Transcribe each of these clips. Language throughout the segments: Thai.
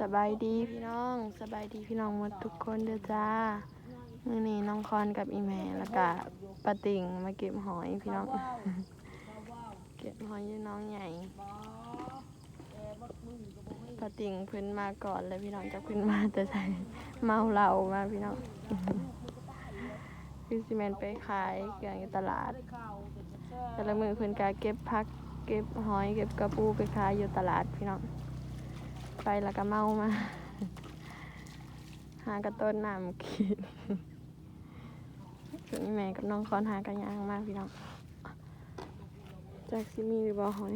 สบายดีพี่น้องสบายดีพี่น้องหมดทุกคนเด้อจ้ามื้อนี้น้องคอนกับอีแม่แล้วก็ปาติ่งมาเก็บหอยพี่น้อง เก็บหอยอยู่น้องใหญ่ปาติ่งเพิ่นมาก่อนเลยพี่น้องจากเพิ่นมาแต่ใส่เมาเหล้ามาพี่น้องคือซีเมนไปขายเกลืออยู่ตลาด แต่ละมือเพิ่นก็เก็บพัก เก็บหอย เก็บกระปูไปขายอยู่ตลาดพี่น้อง ไปแล้วก็เมามา หากระต้นน้ำกินส่วนนี้แม่กับน้องคอนหากระยางมากพี่น้องจากซิมีหรือบ่หอย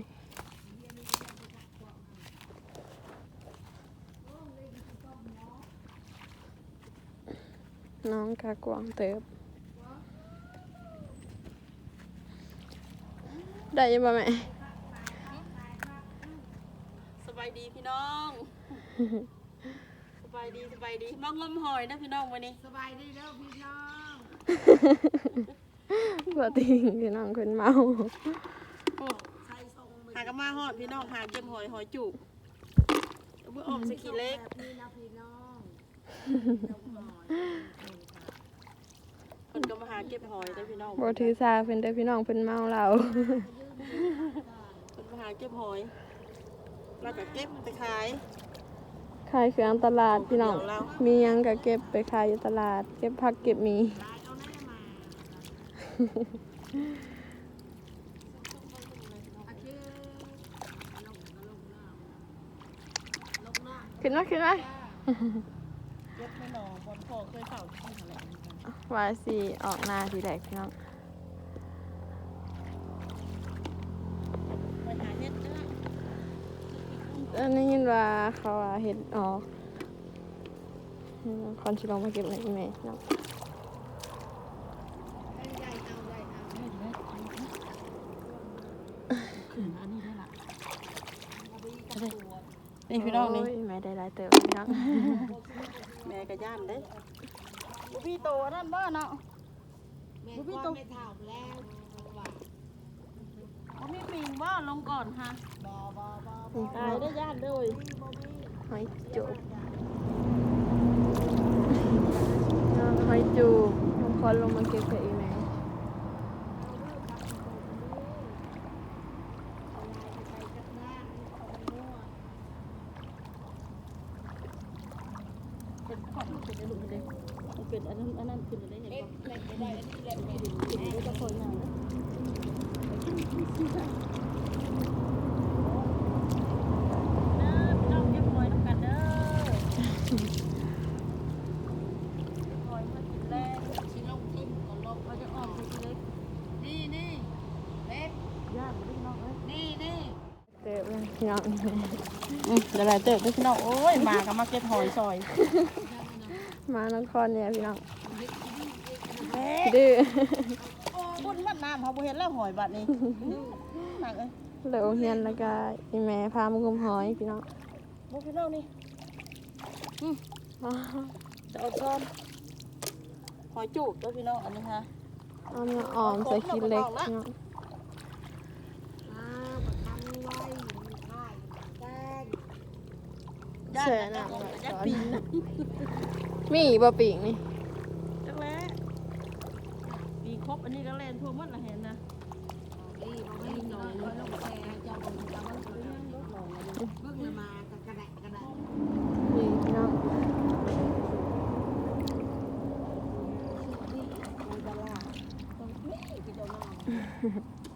น้องกากวางเติบ ได้ยังบ่แม่ สบาย ดีพี่น้องสบายดีสบายดีมางมหอยนะพี่น้องวันนี้สบายดีแล้วพี่น้องบ่ติงพี่น้องคนเมาโอ้ใช้ทรงมือหากนมาหอดพี่น้องหาเก็บหอยหอยจุกเอาเพื่อออมสกีเล็กแบบนี้นะพี่น้องลงหน่อยคนก็มาหาเก็บหอยได้อพี่น้องบ่ถือสาเพิ่นเด้อพี่น้องเพิ่นเมาเหล้าคนมาหาเก็บหอย แล้วก็เก็บไปขายขายเครื่องตลาดพี่น้องเดี๋ยวเรามีหยังก็เก็บไปขายอยู่ตลาด เก็บผักเก็บหมีตายเอาแน่มาอาชื่อลงลงน้ำลงน้ขึ้นมาขึ้นมาเก็บไม่หนอบอลพอเคยเฝ้าที่อะไรว่าสิออกหน้าทีแรกพี่น้อง ไปหาเฮ็ดเด้ อันนี้ยินว่าเขาว่าเฮ็ดออกอืมคอนสิลองมาเก็บอีเมลพี่น้องำใหญ่เอาะนี่พี่น้องนี่แม่ได้หลายเติบพี่น้องแม่ก็ย่านเด้พี่โตนั่นบ้านเนาะพี่ก็ตไม่เท่าแล้ว บุพี่ปิงว่าลงก่อนฮะบอบอบอนี่ตายได้ย่านเลยหอยจูบหอยจูบน้องคอนลงมาเก็บกับอีเมลเป็นขอบเป็นไอ้หลุมเลยเป็นอันนั้นอันนั้นขึ้นอะไรเห็นเล็กป่ะเล็กไม่ได้อันนี้เล็กไม่ได้ขึ้นจะคนนะน้องเก็บหน้ำกันเด้อหอยมากินแรง ชิลงทิมก่อนลง เขาจะออกไปเล็กนี่นี่เล็กย่านไปได้น้องเอ้ยนี่นี่เติบเลยพี่น้องอืมเดี๋ยวหลายเติบด้วยพี่น้องโอ้ยมากับมาเก็บหอยซอยมาน้องคอนเนี่ยพี่น้องเฮ้ยดื้อ บุญมันน้ำเขาบ่เห็นแล้วหอยบัดนี้หนักเอ้ยเหลือเฮียนแล้วก็อีแม่พามางมหอยพี่น้องบุพี่น้องนี่อ๋อจะเอาช้อนหอยจูบด้วยพี่น้องอันนี้ฮะเอามาออมใส่ขี้เหล็กพี่น้องอ้าวประทันไว้มีค่ายแป้งย่านเสือนะหนังย่านสอนปีนนะมีบ่ปีกนี่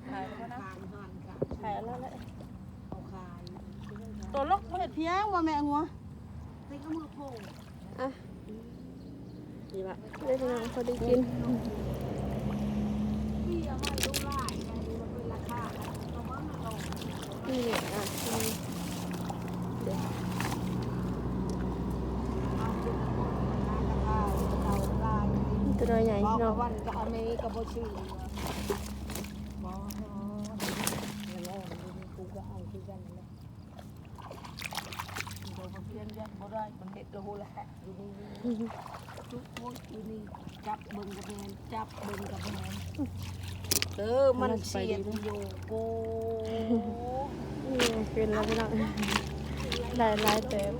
ขายแล้วนะ ขายหันกับ ขายแล้วแหละ เอาขาย ตัวลกมาเห็ดเพียงว่าแม่งัว ไปก็มือโผล่ อ่ะ ดีละ ได้พี่น้องพอได้กิน พี่เอามาดูไล่ไงดูมันเป็นราคาเอามาลง นี่เนี่ยอ่ะนี่เดี๋ยว เอาเป็นราคาเอาลาย ตัวน้อยใหญ่ บอ พี่น้อง บ่ได้มันเห็ดกระหูแหละอยู่นี่ทุกคนอยู่นี่จับเบิ่งกับแมนจับเบิ่งกับแมนเออมันเสียงอยู่โกนี่ขึ้นแล้วพี่น้องได้หลายเติม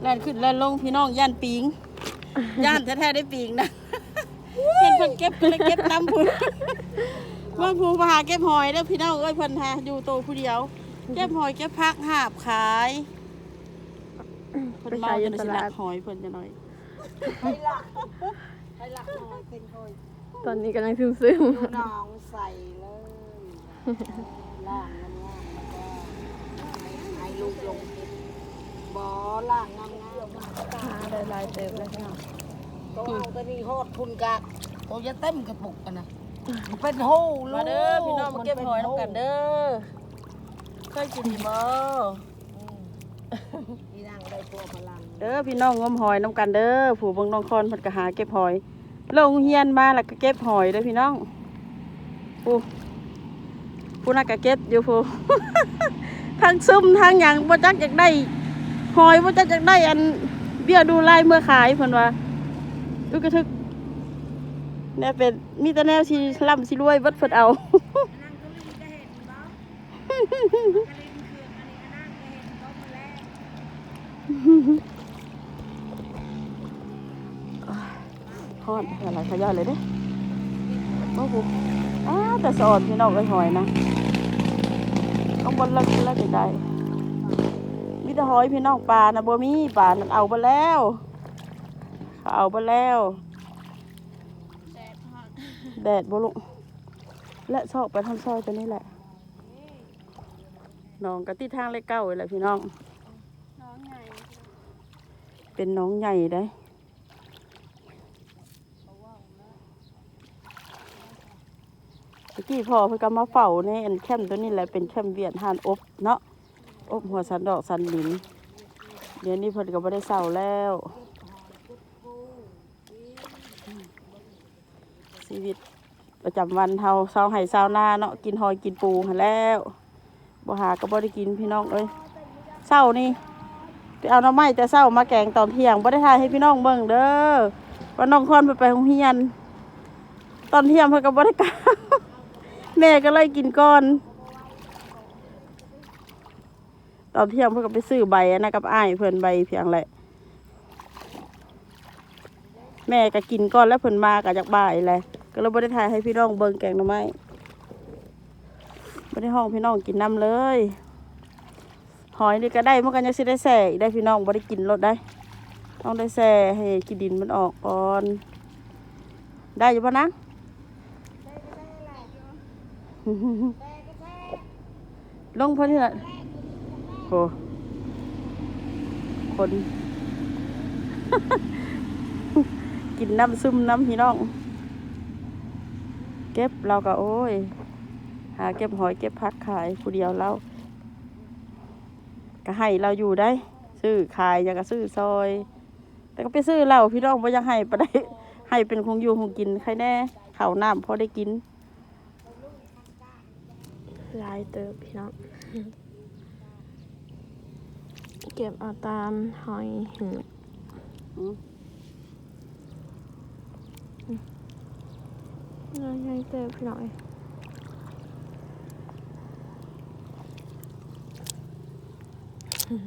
เแล่นขึ้นแล่นลงพี่น้องย่านปิงย่านแท้ๆได้ปิงนะเห็นเพิ่นเก็บก็เลยเก็บน้ำพุ่นเมื่อภูมาหาเก็บหอยแล้วพี่น้องเอ้ยเพิ่นหาอยู่โตวผู้เดียว เก็บหอยเก็บพักหาบขายเพิ่นเมาจะได้สิลักหอยเพิ่นจะหน่อยให้หลักให้หลักหน่อยเป็นคอยตอนนี้กำลังซึมซึมดูน้องใส่เลยล่างงามๆแล้วก็ให้ลูกลงบ่อล่างงามๆหาได้หลายเติบเลยพี่น้องตัวเอาตัวนี้โหดคุณกะตัวจะเต็มกระปุกกันนะมันเป็นหูลูมาเด้อพี่น้องมาเก็บหอยน้ำกันเด้อเคยกินบ่ พี่นางได้ตัวพลังเด้อพี่น้องงมหอยน้ำกันเด้อผู้เบิ่งน้องคอนเพิ่นก็หาเก็บหอยลงเฮียนมาแล้วก็เก็บหอยเด้อพี่น้องผู้ผู้น่ะก็เก็บอยู่ผู้ทั้งซุ่มทั้งหยังบ่จักอยากได้หอยบ่จักอยากได้อันเบี้ยดูลายเมื่อขายเพิ่นว่าอึกกระทึกแน่เป็นมีแต่แนวสิร่ำสิรวยเบิดเพิ่นเอา ฮอดอะไรขย่อยเลยเด้โอ้โหอ้าวแต่สอนพี่น้องไอ้หอยนะเอาบนละกินละจะได้มีแต่หอยพี่น้องปลานะบ่มีปลานั่นเอาไปแล้วเขาเอาไปแล้วแดดบ่ลุกและชอบไปทำซอยตัวนี้แหละน้องกะที่ทางเลขเก้าเลยแหละพี่น้องน้องใหญ่ เป็นน้องใหญ่ได้ตะกี้พ่อเพิ่นก็มาเฝ้าในอันแคมป์ตัวนี้แหละเป็นแคมป์เวียนหานอบเนาะอบหัวสันดอกสันหลินเดี๋ยวนี้เพิ่นก็บ่ได้เศร้าแล้วชีวิตประจำวันเฮาเศร้าไห้เศร้าหน้าเนาะกินหอยกินปูแล้วบ่หาก็บ่ได้กินพี่น้องเอ้ยเศร้านี่ ไปเอาหน้ำไม้แต่เศร้ามาแกงตอนเที่ยงบ่ได้ทายให้พี่น้องเบิ่งเด้อว่าน้องคอนไปไปโรงเรียน ตอนเที่ยงเพิ่นก็บ่ได้กลับแม่ก็เลยกินก่อน ตอนเที่ยงเพิ่นก็ไปซื้อใบอันนะกับอ้ายเพิ่นใบเพียงแหละ แม่ก็กินก่อนแล้วเพิ่นมาก็จากบ่ายแหละก็เลยบ่ได้ถ่ายให้พี่น้องเบิ่งแกงหน่อไม้บ่ได้ห้องพี่น้องกินน้ำเลย หอยนี่ก็ได้มันก็ยังสิได้แส่ได้พี่น้องบ่ได้กินรสได้ ต้องได้แส่ให้กินดินมันออกก่อน ได้อยู่ปะนะลงพอที่ละโหคน กินน้ำซึมน้ำพี่น้อง เก็บเราก็โอ้ย หาเก็บหอยเก็บพักขายผู้เดียวเรา ก็ให้เราอยู่ได้ ซื้อขายอยากก็ซื้อซอย แต่ก็ไปซื้อเหล้าพี่น้องไม่อยากให้ไปได้ให้เป็นคงอยู่คงกินใครแน่ข้าวน้ำพอได้กินหลายเติบพี่น้องเก็บเอาตามหอยหืบอืมน้อยใหญ่เติบพี่น้อง เอ้ย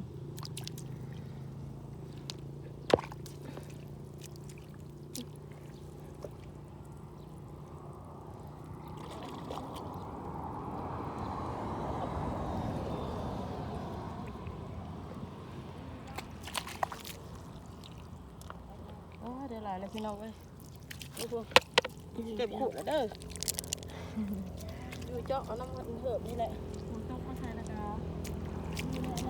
โอ้ยเดี๋ยวหลายแล้วพี่น้องเว้ยดูพวกเก็บขุดแล้วเด้ออยู่เจาะเอาน้ำมันเหิบนี่แหละมันต้องเข้าใจนะจ๊ อย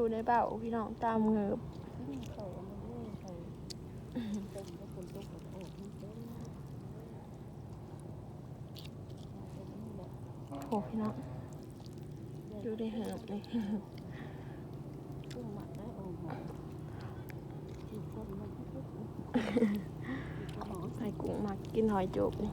ู่ในเบ้าพี่น้องตามเงือบโหพี่น้องอยู่ในเหือบนี่ ใส่กุ้งมากินหอยจบนี่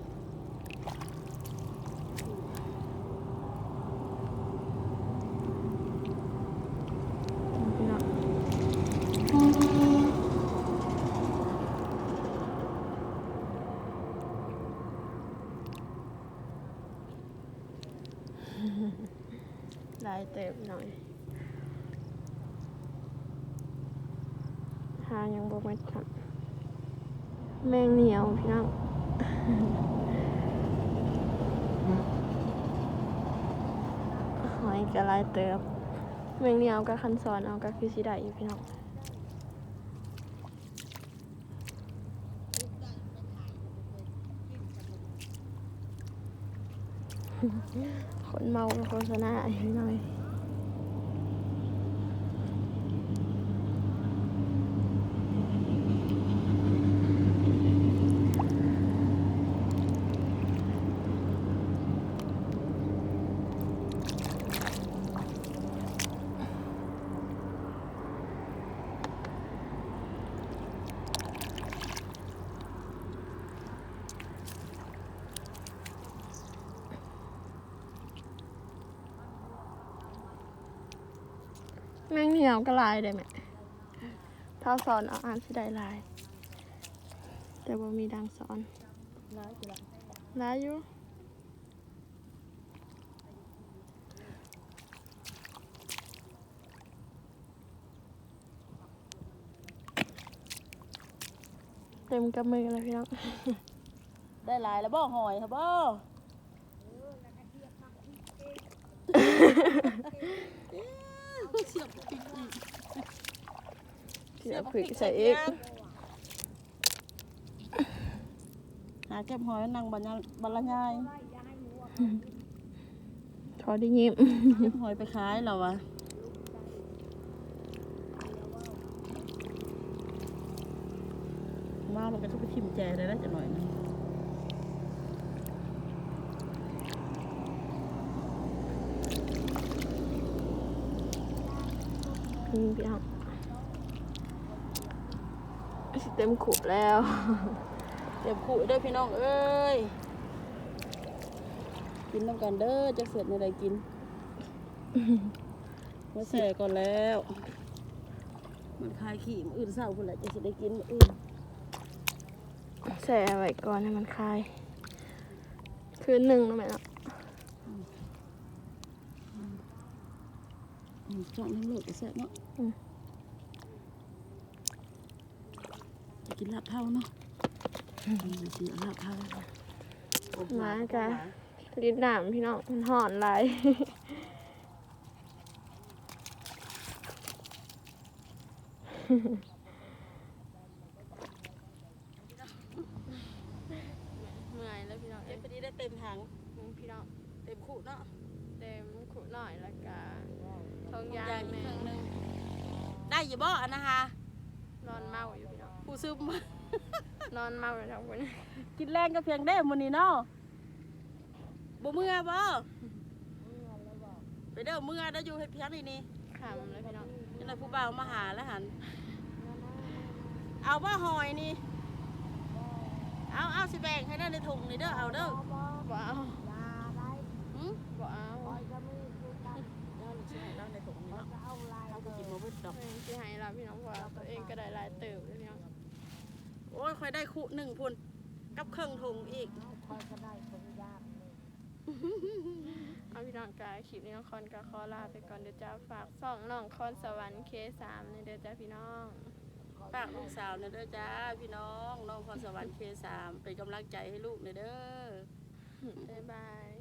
ได้เต็มหน่อย หายังบ่มาทัำ แมงเหนียวพี่น้องหอยก็หลายเติบแมงเหนียวกับคันซอนเอาก็คือสิได้อยู่พี่น้องคนเมาโฆษณาอีกหน่อย แมงเหนียวก็ลายได้ไหมถ้าสอนเอาอ่านสิได้ลาย แต่ว่ามีดังสอนร้ายสิละลายอยู่เต็มกับมือแล้วพี่น้อง ได้หลายแล้วบ่หอยครับบ่ เสียบพริกใส่เอกหาเก็บหอยนางบรรยาบรรยายทอได้ยิ้มเก็บหอยไปขายเหรอวะว่ามันก็ทุกไปทิมแจเลยนะจะหน่อยหนึง นี่พี่น้องสิเต็มขุบแล้วเก็บขู่เด้อพี่น้องเอ้ย กินน้ำกันเด้อจะเสร็จในใดกินมาแส่ก่อนแล้วมันคลายขี้มื้ออื่นเศร้าพุ่นแหละจะสิได้กินมื้ออื่นแช่ไว้ก่อนให้มันคลาย คืนหนึ่งนะแม่เนาะ อืม เจาะน้ำโลดจะแซ่บเนาะจะกินลาบเท่าเนาะอืมสิเอาลาบเท่ามาจ้ะลิ้นหนามพี่น้องมันห่อนหลาย เมื่อยแล้วพี่น้อง เอ้ เอ้ ย ย พอดีได้เต็มถัง พี่น้อง เต็มขู่เนาะ เต็มขุหน่อยและกาทองยาง ยางอีก แม่ เครื่องหนึงได้อยู่บ่อันนะคะ นอนเมา อยู่พี่น้องผู้ซึมนอนเมาอยู่ทั้งคนกินแรงก็เพียงได้มื้อนี้เนาะบ่เมื่อบ่ไปเด้อเมื่อได้อยู่เฮ็ดเพียงนี่นี่ขำเลยพี่น้องนี่แหละผู้บ่าวมาหาแล้วหันเอาว่าหอยนี่เอาเอาสิแบ่งให้ได้ในถุงนี่เด้อเอาเด้อบ่เอาหืมบ่เอาเอาสิให้เราในถุงนี่เนาะเราก็กินมาเบิดดอกเองที่ให้เราพี่น้องว่าตัวเองก็ได้หลายเติบเลยพี่น้อง โอ้ยคอยได้คู่หนึ่งพุ่นกับเครื่องถุงอีกเอาพี่น้องกายคลิปนี้น้องคอนก็ขอลาไปก่อนเดี๋ยวจะฝากส่องน้องคอนสวรรค์เคสามในเดี๋ยวจ้าพี่น้อง ฝากลูกสาวเนี่ยเด้อจ้าพี่น้องน้องพรสวรรค์เคสามเป็นกำลังใจให้ลูกเนี่ยเด้อ บ๊ายบาย